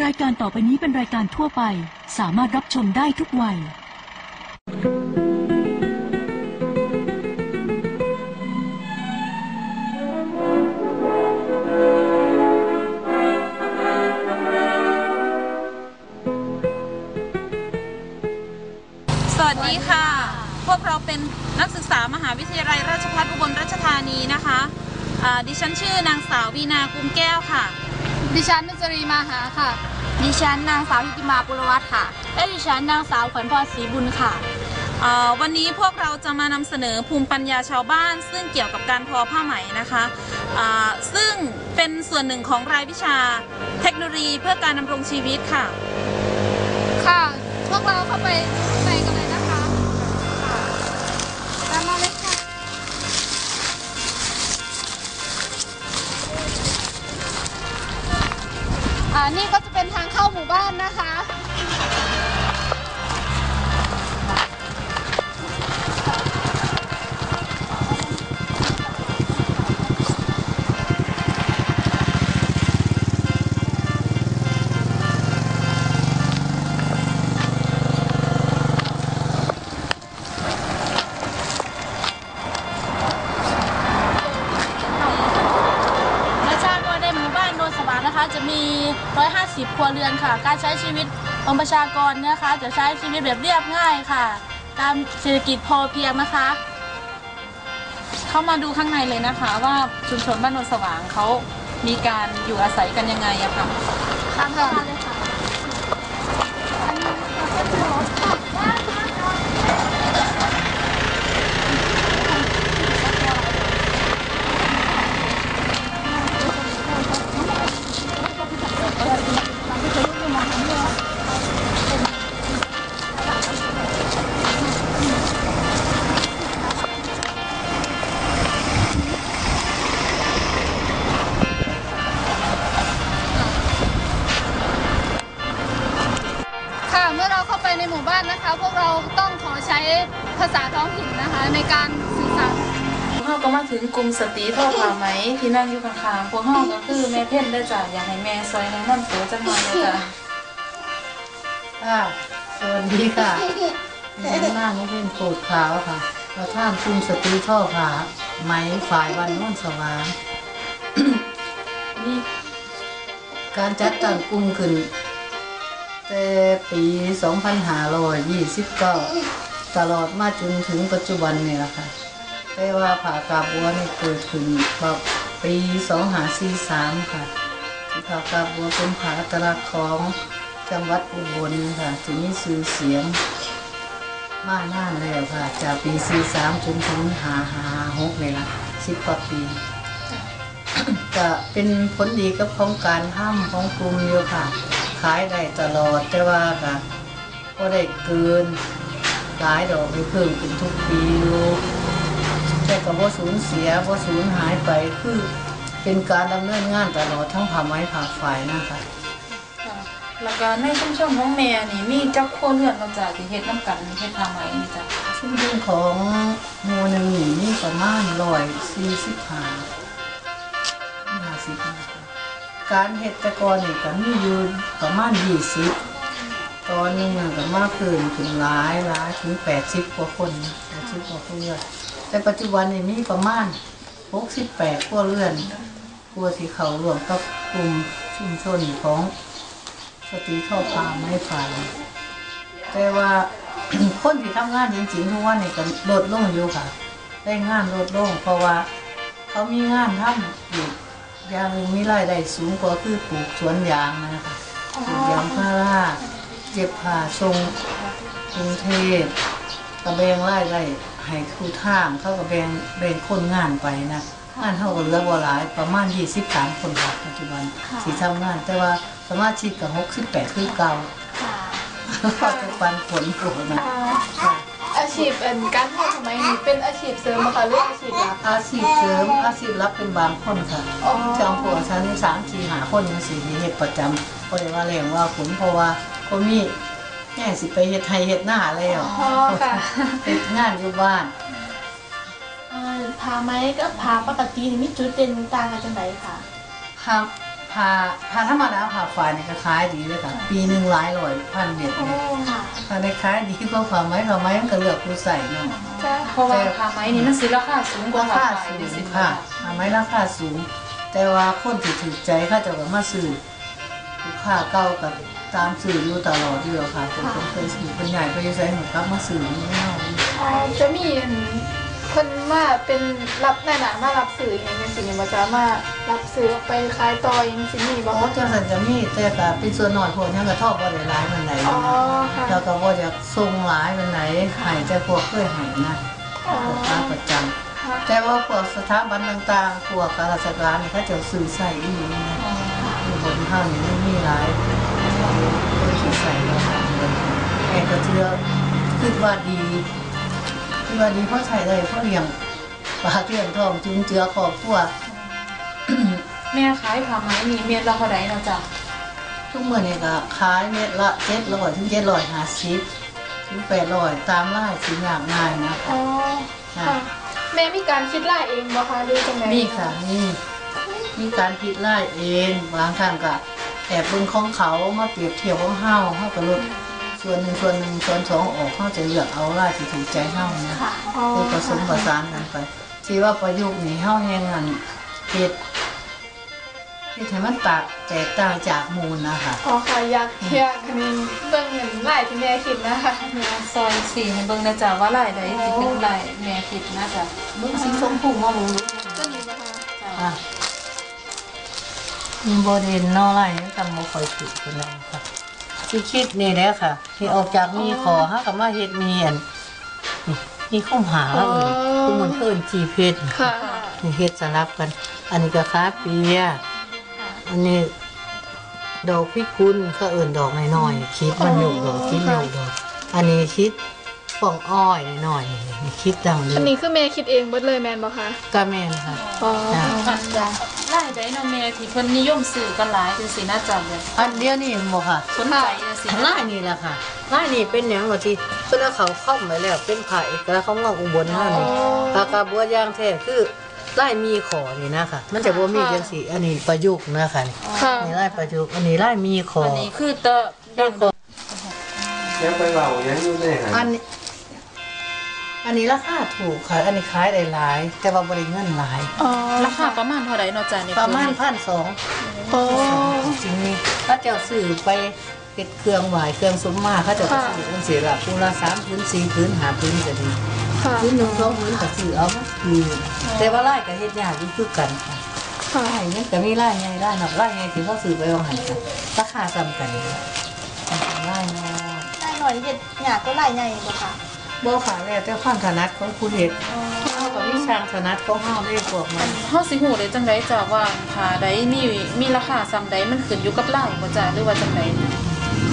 รายการต่อไปนี้เป็นรายการทั่วไป สามารถรับชมได้ทุกวัย สวัสดีค่ะ พวกเราเป็นนักศึกษามหาวิทยาลัยราชภัฏอุบลราชธานีนะคะอ่าดิฉันชื่อนางสาววีนากุมแก้วค่ะ ดิฉันนุจรีมาหาค่ะ ดิฉันนางสาวทิติมาปุรวัตรค่ะ และดิฉันนางสาวขวัญพรศรีบุญค่ะอ่าวันนี้พวกเราจะมานำเสนอภูมิปัญญาชาวบ้าน ซึ่งเกี่ยวกับการทอผ้าไหมนะคะอ่าซึ่งเป็นส่วนหนึ่งของรายวิชาเทคโนโลยีเพื่อการดำรงชีวิตค่ะ ค่ะ พวกเราเข้าไป นี่ก็จะเป็นทางเข้าหมู่บ้านนะคะ ค่ะ การใช้ชีวิตของประชากรนะคะ จะใช้ชีวิตแบบเรียบง่ายค่ะ ตามเศรษฐกิจพอเพียงนะคะ เข้ามาดูข้างในเลยนะคะ ว่าชุมชนบ้านโนนสว่างเขามีการอยู่อาศัยกันยังไงอะค่ะ ตามเข้ามาเลยค่ะค่ะ ลุ่มสตรีทอดผาไหมที่นั่งอยู่ข้างๆพวกเราก็คือแม่เพ่นได้จ้ะอยากให้แม่ซอยแนะนำตัวจังหน่อยเลยจ้ะค่ะสวัสดีค่ะดิฉันนางนกเพ่นโปรดขาวค่ะประธานกลุ่มสตรีท่อผาไหมฝ่ายวันโน้นสว่างนี่การจัดตั้งกลุ่มขึ้น แต่ปี 2529 ตลอดมาจนถึงปัจจุบันนี่แหละค่ะ แต่ว่าผากาบัวนี่เกิดขึ้นแบบปี2543ค่ะที่ะผากาบัวเป็นผาอัตลักษณ์ของจังหวัดอุบลค่ะที่มีชื่อเสียงมากนานแล้วค่ะ จากปี43จนถึงหาหาหกเลยละสิบกว่าปีก็เป็นผลดีกับของการห้ามของกลุ่มอยู่ค่ะ ขายได้ตลอดแต่ว่าค่ะก็ได้เกินหลายดอกมีเพิ่มขึ้นทุกปีอยู่ แต่ก็บ่สูญเสียบ่สูญหายไปคือเป็นการดำเนินงานตลอดทั้งผ่าไม้ผ่าฝ่ายนะคะค่ะแล้วก็ในชุมชนของแม่นี่มีเจ้าโคเรือนเราจ้ะที่เฮ็ดน้ำกันเฮ็ดผ้าไหมนี่จ้ะซึ่งเรื่องของโมหนึ่งนี่มีประมาณร้อยสี่สิบห้าห้าสิบการเฮ็ดแตะกอนนี่ก็มีอยู่ประมาณยี่สิบตอนหนึงมันก็มากขึ้นถึงหลายหลายถึงแปดสิบกว่าคนแปดสิบกว่าครัวเรือน แต่ปัจจุบันนี่มีประมาณหกสิบแปดครัวเรือนครัวที่เขารวมกับกลุ่มชุมชนของสตรีท่อพาไม่ฝ่ายแต่ว่าคนที่ทำงานจริงๆทุกวันนี้ก็ลดลงอยู่ค่ะ ได้งานลดลงเพราะว่าเขามีงานทำอีกอย่างมีรายได้สูงกว่าคือปลูกสวนยางนะคะปลูกยางพาราเจ็บผ่าทรงกรุงเทพกระแบงไรายได้ ให้คู่ทางเขาก็แบ่งแบ่งคนงานไปนะงานเท่ากับเหลือบ่หลายประมาณ23คนค่ะปัจจุบันที่ทำงาน แต่ว่าสมาชิกกับ68คือเก่าค่ะก็จะปันผลโกรธนะค่ะอาชีพเป็นการทอดทำไมนี่เป็นอาชีพเสริมอะค่ะหรืออาชีพหลัก อาชีพเสริมอาชีพรับเป็นบางคนค่ะอ๋อ จองผัวชั้นสามสี่หาคนยังสิมีเหตุประจำก็เลยว่าแรงว่าผลเพราะว่าก็มี แง่สิไปเฮ็ดไทยเฮ็ดหน้าแล้วอ๋อค่ะเฮ็ดงานอยู่บ้านเอ่อผ้าไหมกับผ้าปกตินี่มีจุดเด่นต่างกันจังไดค่ะผ้าผผ่าผ่าธรรมดาผ่าฝ่ายนี่ก็ขายดีเลยค่ะ ปีหนึ่งหลายร้อยพันเด็ดเลยผ่าในขายดีก็ผ่าไม้ผ่าไม้มันก็เลือกผู้ใส่เนาะเพราะว่าผ้าไหมนี่มันสิราคาสูงกว่าราผ้าคาไหมสูงเดี๋ยวสิค่ะผ่าไม้ราคาสูง แต่ว่าคนที่ถือใจเขาเจะก็มาซื้อลูกค้าเก่ากับ ตามซื้ออยู่ตลอดอยู่แล้วค่ะคนคนเคยซื้อคนใหญ่ก็จะใช้หนูกลับมาซื้อนี่เนาะอ๋อจะมีอันคนว่าเป็นรับในหนามารับสื่ออย่างเงี้ยสิ่งมาจะมารับสื่อออกไปขายต่ออย่างสิ่งนี้บโอ้อกจังสันจะมีแต่ก็เป็นส่วนน้อยพวกนี้ก็ทอบบ่ได้หลายมันไหนอ๋อค่ะแล้วก็บ่อยากส่งหลายมันไหนใหายแต่พวกเคยใหายนะอ๋อพวกค้าประจำแต่ว่าพวกสถาบันต่างๆพวกข้าราชการนี่เขาจะซื้อใส่อีหลีนะอยู่บนห้างนี่ไม่มีหลาย คนซื้อใส่แล้วค่ะแม่ก็เชื่อคิดว่าดีคิดว่าดีเพราะใช้ได้เพราะเลี้ยงปลาเลี้ยงทองจุนเจือครอบครัวแม่ขายผ้าไหมนี่เม็ดละเท่าไหร่เนาะจ้ะทุกมื้อนี่ก็ขายเม็ดละเจ็ดร้อยถึงเจ็ดร้อยห้าสิบถึงแปดร้อยตามร้านสิอยากง่ายนะอ๋อค่ะแม่มีการคิดไล่เองบ่คะหรือจังไงมีค่ะมีมีการผิดไล่เองบางครั้งก็ แอบเบิ่งของเขามาเปรียบเทียบของเฮาเฮาก็ลดส่วนหนึ่งส่วนหนึ่งส่วนสองออกเฮาจะเลือกเอาไล่ที่ถูกใจเฮานะอ๋อคือผสมผสานกันไปที่ว่าประยุกต์นี่เฮาแฮงอันเฮ็ดเฮ็ดให้มันตากแตกต่างจากหมูลนะคะอ๋อค่ะอยากอยากอันนี้เบิ่งเงินไล่ที่แม่คิดนะคะแม่ซอยสีให้เบิ่งนะจ้ะว่าลายใดสิเป็นลายแม่คิดนะจ้ะเบิ่งสีชมพูมาบ่รู้ก็มีบ่คะจ้ะ อะมีบ่เด่นเนาะไล่จำบ่ค่อยถูกปานใดค่ะสิคิดนี่แหละค่ะ ที่ออกจากมีขอหาก็มาเฮ็ดมีอันนี่มีคุ้มหาเอิ้นคุ้มมันเอิ้นจีเพชรค่ะนี่เฮ็ดสลับกัน อันนี้ก็คาเปียอันนี้ดอกพิกุลเขาเอิ่นดอกน้อยๆคิดมันอยู่ดอกคิดอยู่ดอกอันนี้คิดป่องอ้อยน้อยๆนี่คิดดังเลอันยนี้คือแม่คิดเองเบิดเลยแม่นบ่คะกาแม่นค่ะอ๋ออั นลายใดเนาะแม่ที่เพิ่นนิยมซื้อกันหลายจังซี่นะจ้ะแบบอันเดียวนี่บ่ค่ะสนใจจังซี่ลายนี่แหละค่ะลายนี่เป็นหยังว่าที่เพิ่นเอาเขาเข้ามาแล้วเป็นผ้าเอกลักษณ์ของเมืองอุบลเฮานี่ปากกาบัวยางแท้คือลายมีขอนี่นะคะมันจะบ่มีจังซี่อันนี้ประยุกต์นะคะนี่ค่ะนี่ลายประยุกต์อันนี้ลายมีขออันนี้คือเตะดังยังไปเบายังอยู่แน่คอัรันบนี้ อันนี้ราคาถูกค่ะ อันนี้ขายได้หลาย แต่ว่าบริเงินหลาย อ๋อราคาประมาณเท่าไหร่เนาะจ้ะนี่ประมาณพันสองโอ้จริงนี่ถ้าเจ้าสื่อไปเก็ดเครื่องไหวายเครื่องสมมาเขาเจะสื่อเป็นเสียละปูละสามพื้นสี่พื้นหาพื้นจะดีค่ะพื้นหนึ่งสองพื้นกับสื่อเอามาคือแต่ว่าไล่กับเฮ็ดยากอยู่คือกันค่ะค่ะไล่เนี่ยก็มีไล่ไงไล่หนักไล่ไงถึงเขาสื่อไปวางหันกันราคาซ้ำกันนี่แหละไล่เนาะได้หน่อยเห็ดหยาก็หลายใหญ่บ่ค่ะ บ่ขาแล้วแต่ความถนัดของผู้เฮ็ดเฮากับวิชาถนัดของเฮาได้พวกมันเฮาสิฮู้ได้จังไดจ้ะว่าผ้าใดมีมีราคาส่ำใดมันขึ้นอยู่กับลายบ่จ้ะหรือว่าจังได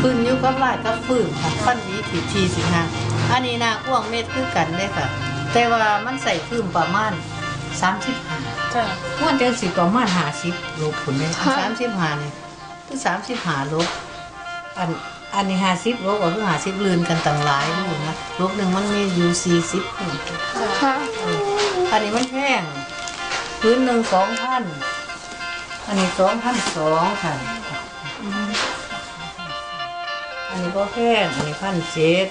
ขึ้นอยู่กับลายกับฟืนค่ะฟันดีถีทีสิฮะอันนี้นากว้างเม็ดคือกันเลยค่ะ แต่ว่ามันใส่ฟืนประมาณ35 จ้ะม่วนจังสิประมาณ50โลผลเลย35นี่คือ35โลอัน อันนี้50โลก็คือ50ลืนกันต่างหลายดูนะโลหนึงมันมีอยู่40พุ่นค่ะอันนี้มันแพงพื้นหนึ่งสองพันอันนี้สองพันสองค่ะอันนี้ก็แพงอันนี้พันเจ็ด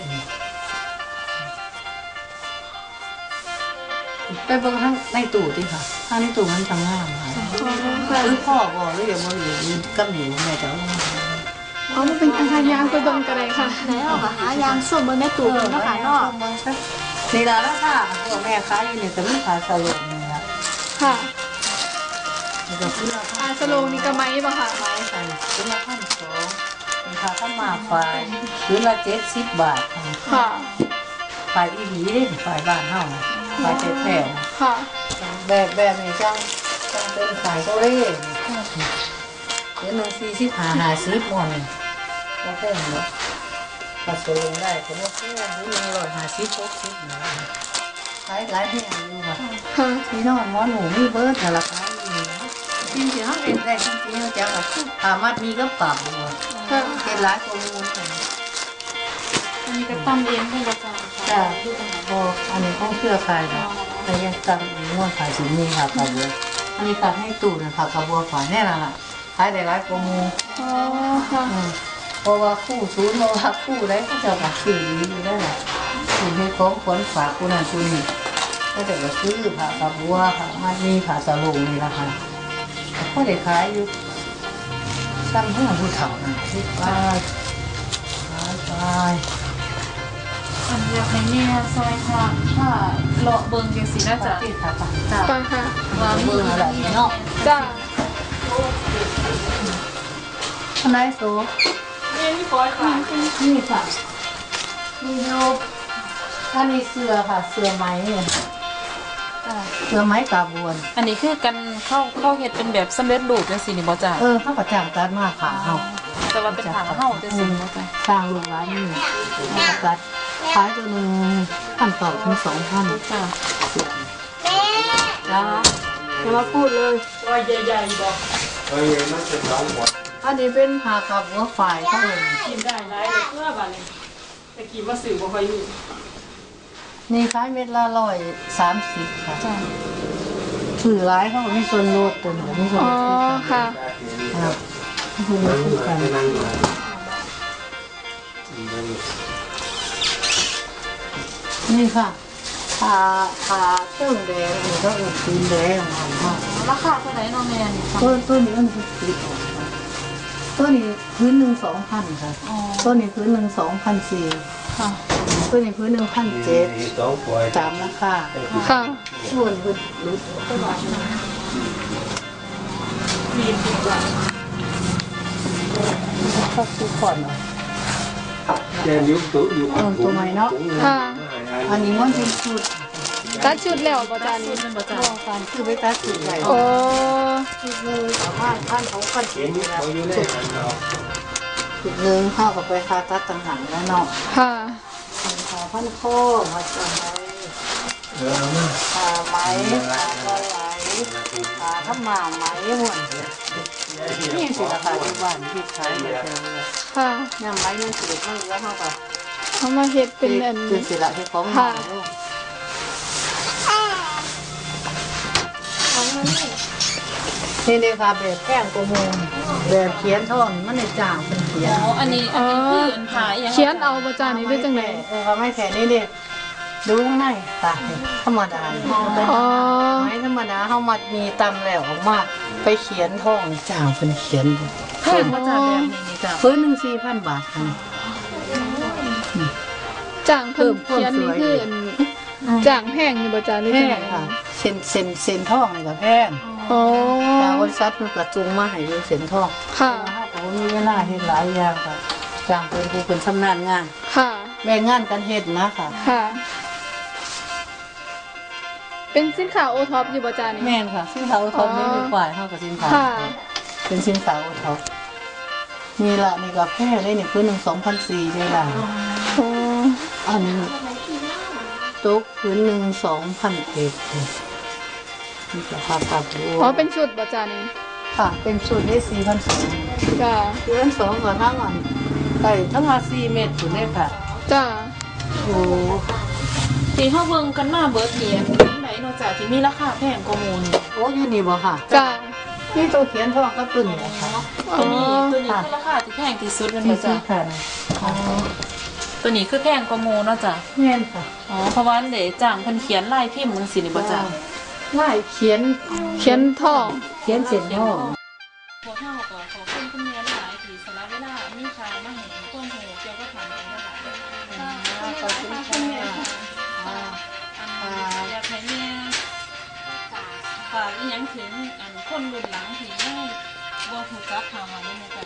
ไปเบิ่งทั้งในตู้ดิค่ะถ้าในตู้มันทำงามค่ะหรือพ่อบอกหรืออย่าบอกหรือกับหนูแม่จะเอา มาให้เอามาเป็นอาหารยางไปเบิ่งกันเลยค่ะแล้วก็หายางส่วนเบิ่งในตู้เพิ่นเนาะค่ะเนาะนี่ละราคาพวกแม่ค้ายอยู่เนี่ยจะมีขายสลบนี่ละค่ะนี่ก็คือราคาอาสโลงนี่ก็ไหมบ่ค่ะไม้ค่ะพื้นละพันสองมีค่าข้าวหมากไฟพื้นละเจ็ดสิบบาทค่ะค่ะไฟอีหลีเด้ไฟบ้านเฮานะไฟแท้ๆนะค่ะแบบแบบนี้จังจังเป็นไฟเกาหลีเดี๋ยวหนึ่งสี่สิบห้าห้าสิบหมดนี่ ก็แพงเนาะปัสสาวะได้ก็บ่แพงหรือหนึ่งร้อยห้าสิบหกสิบนะขายหลายแห่งอยู่ค่ะค่ะพี่น้องหมอหนูมีเบิร์ดแต่ละขายอยู่จริงๆเขาเห็นได้จริงๆเขาจะแบบสามารถมีก็ปรับบ่ค่ะเป็นหลายตัวมูลกันอันนี้ก็ตำเองให้บ่จ้ะจ้าพออันนี้ของเครือข่ายนะแต่ยังจำอีกว่าขายสิมีค่ะกระบัวอันนี้ตัดให้ตู่นะค่ะกระบัวฝายแน่ละล่ะขายได้หลายกว่าหมูอ๋อค่ะอืม เพราะว่าคู่ศูนย์เพราะว่าคู่ไรก็จะมาซื้ออยู่ได้แหละซื้อให้ของขวัญฝากผู้นั้นผู้นี้ก็จะมาซื้อผ้ากับบัวผ้ามัดมีผ้าสลุงนี่ละค่ะก็ได้ขายอยู่ซ้ำเพื่อนผู้เฒ่านะที่ป้ายขายไปอันอยากให้แม่ซอยค่ะถ้าเลาะเบิ่งจังซี่นะจ้ะจ๊ะที่ค่ะจ้ะจ้ะไปค่ะว่ามีเบิ่งอะไรเนาะจ้าทนายโนี่ปอยค่ะนี่ค่ะนี่ดูอันนี้เสือค่ะ เสือไหมเนี่ยเสือไหมกาบวน อันนี้คือกันเข้าเข้าเฮ็ดเป็นแบบสำเร็จรูปจังซี่นี่บ่จ้ะเออเขาประจางการมากขาเฮาแต่ว่าเป็นผาเฮาจังซี่นี่บ่จ้ะสร้างลูกร้านนี่เขาประกัดขายตัวหนึ่งพันต่อถึงสองพันจ้ะจ้าจะมาพูดเลยเอ้ยมันเป็นร้องหมด อันนี้เป็นหากับหัวฝ่ายเขาเลยกินได้หลายเลยเพื่อบัดนี้แต่กินว่าสื่อบ่ค่อยอยู่นี่ขายเม็ดละร้อยสามสิบค่ะถือร้ายเขาก็มีส่วนลดตัวหนึ่งมีส่วนอ๋ลอดคือกันค่ะครับมีส่วนลนั่ดงคือกันนั่งอยู่นั่งอยู่นี่ค่ะผ่าผ่าเครื่องแดงนี่ก็อุ่นตีนแดงของเขาราคาเท่าไหร่เนาะแม่นี่ค่ะ ต้นต้นนี้มันคือติดออกค่ะ ต้นนี้พื้นหนึ่งสองพันค่ะอ๋อต้นนี้พื้นหนึ่งสองพันสี่ค่ะต้นนี้พื้นหนึ่งพันเจ็ดสองปอยตามราคาค่ะส่วนพื้นรุดเขาซื้อก่อนเหรอแกนิ้วตัวอยู่เออตัวใหม่เนาะค่ะอันนี้มันเป็นชุด ตัดชุดแล้วบ่จ้านี่เป็นบ่จ้ะรอการคือไปตัดชุดใหญ่โอ้ชุดเลยสามารถท่านเขากันเห็เห็นนแล้วเขาอยู่ในหันเราชุดหนึ่งเข้ากับไปคาตัดต่างหากแล้วเนาะค่ะเป็นขาพันโค้งมาจำไว้เออเอามาขาไหมขาปลาไหลขาข้าวหมาไหมหมดนี่สิราคาที่บ้านที่ขายอยู่เจอเลยค่ะเนี่ยไหมมันเสียมากแล้วเขาก็เขามาเฮ็ดเป็นอันเป็นศิลปะที่ของค่ นี่เลยค่ะแบบแป้งโกโมงแบบเขียนท่อนมันในจ่างเป็นเขียนอ๋ออันนี้อันนี้คืออันผาอีหยังเขียนเอาบ่จ้านี่ได้จังได๋เออเขาไม่แค่นี้เด็ดูข้างในตาธรรมดาเนี่ยเป็นอ๋อไม้ธรรมดาเขามัดมีตำแล้วออกมาไปเขียนท่องจ่างเป็นเขียนแพงบ่จ้ะแบบนี้นี่จ้ะพื้นหนึ่งสี่พันบาทค่ะจ้างเพิ่นเขียนนี่คืออันจ้างแพงอยู่บ่จ้าหรือแพจังได๋งค่ะเซ็นเซ็นเซ็นท่องนี่ก็แพง อ๋อทางบริษัทมันกระจุงมาให้ดูเซ็นท่องค่ะเขามีเวลาเฮ็ดหลายอย่างค่ะจ้างเป็นผู้เป็นชำนาญงาน ค่ะ แบ่งงานกันเฮ็ดนะค่ะ ค่ะ เป็นสินค้าโอท็อปอยู่บ่จ้านี่ แม่นค่ะสินค้าโอท็อปนี่มีฝ่ายเท่ากับสินค้าค่ะ เป็นสินค้าโอท็อปนี่ละนี่ก็แพงได้นี่คือหนึ่งสองพันสี่ได้ละอ๋ออันนี้ตกพื้นหนึ่งสองพันเอ็ด นี่ราคาปรับรวอ๋อมเป็นชุดบ่จ้านี่ค่ะ เป็นสูตรได้สี่พันสองจ้าสี่พันสองกับทั้งอันไก่ทั้งอาสี่เม็ดสูตรได้ค่ะจ้าโอ้ที่เฮาเบิ่งกันมาเบิดนี่อันไหนเนาะจ้ะที่มีราคาแพงกว่าหมู่นี่โอ้ยนี่บ่ค่ะจ้านี่ตัวเขียนทองก็ตึงนะคะตัวนี้อ๋อตัวนี้คือราคาที่แพงที่สุดแม่นที่บ่สี่จ้ะพันอ๋อตัวนี้คือแพงกว่าหมู่เนาะจ้ะแม่นค่ะอ๋อเพราะว่าอันเดจ้างเพิ่นเขียนลายพิมพ์จังซี่นี่บ่จ้ะ ไล่เขียนเขียนทองเขียนเสร็จทองพวกเฮาก็ขอบคุณคุณแม่หลายที่สละเวลามีข่าวมาให้คนฮู้เกี่ยวกับทางนี้นะคะขอบคุณค่ะอ่าอันอยากให้แม่ฝากอีหยังถึงอันคนรุ่นหลังที่ยังบ่รู้จักข่าวมาได้ไหมจ้ะ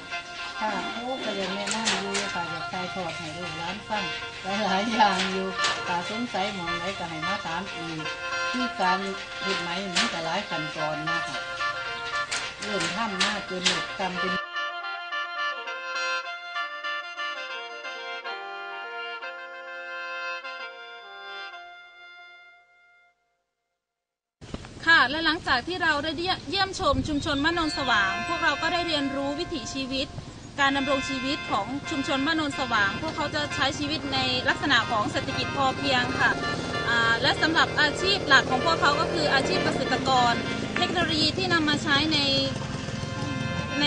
ค่ะโอ้ก็ยังแม่นั่งอยู่ค่ะอยากใส่ทอดให้ลูกร้านฟังหลายๆอย่างอยู่ตาสงสัยมองไหนก็ให้มาถามอีกคือการเห็ดไหมมันก็หลายขั้นตอนนะคะเริ่มทำมากจนหมดกรรมเป็นค่ะและหลังจากที่เราได้เยี่ยมชมชุมชนบ้านโนนสว่าง พวกเราก็ได้เรียนรู้วิถีชีวิต การดำรงชีวิตของชุมชนบ้านโนนสว่าง พวกเขาจะใช้ชีวิตในลักษณะของเศรษฐกิจพอเพียงค่ะและสำหรับอาชีพหลักของพวกเขาก็คืออาชีพเกษตรกร เทคโนโลยีที่นำมาใช้ในใน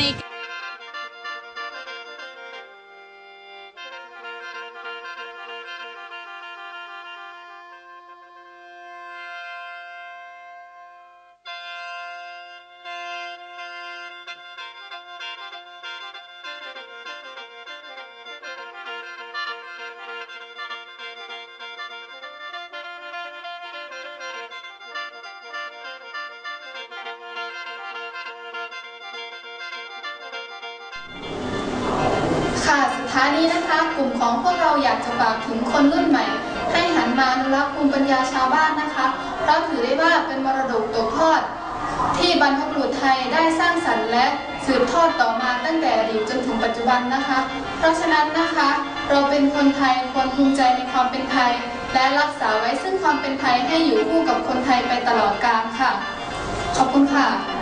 ายนี้นะคะ กลุ่มของพวกเราอยากจะฝากถึงคนรุ่นใหม่ ให้หันมาอนุรักษ์ภูมิปัญญาชาวบ้านนะคะเพราะถือได้ว่าเป็นมรดกตกทอด ที่บรรพบุรุษไทยได้สร้างสรรค์และสืบทอดต่อมาตั้งแต่อดีตจนถึงปัจจุบันนะคะ เพราะฉะนั้นนะคะ เราเป็นคนไทยควรภูมิใจในความเป็นไทย และรักษาไว้ซึ่งความเป็นไทยให้อยู่คู่กับคนไทยไปตลอดกาลค่ะ ขอบคุณค่ะ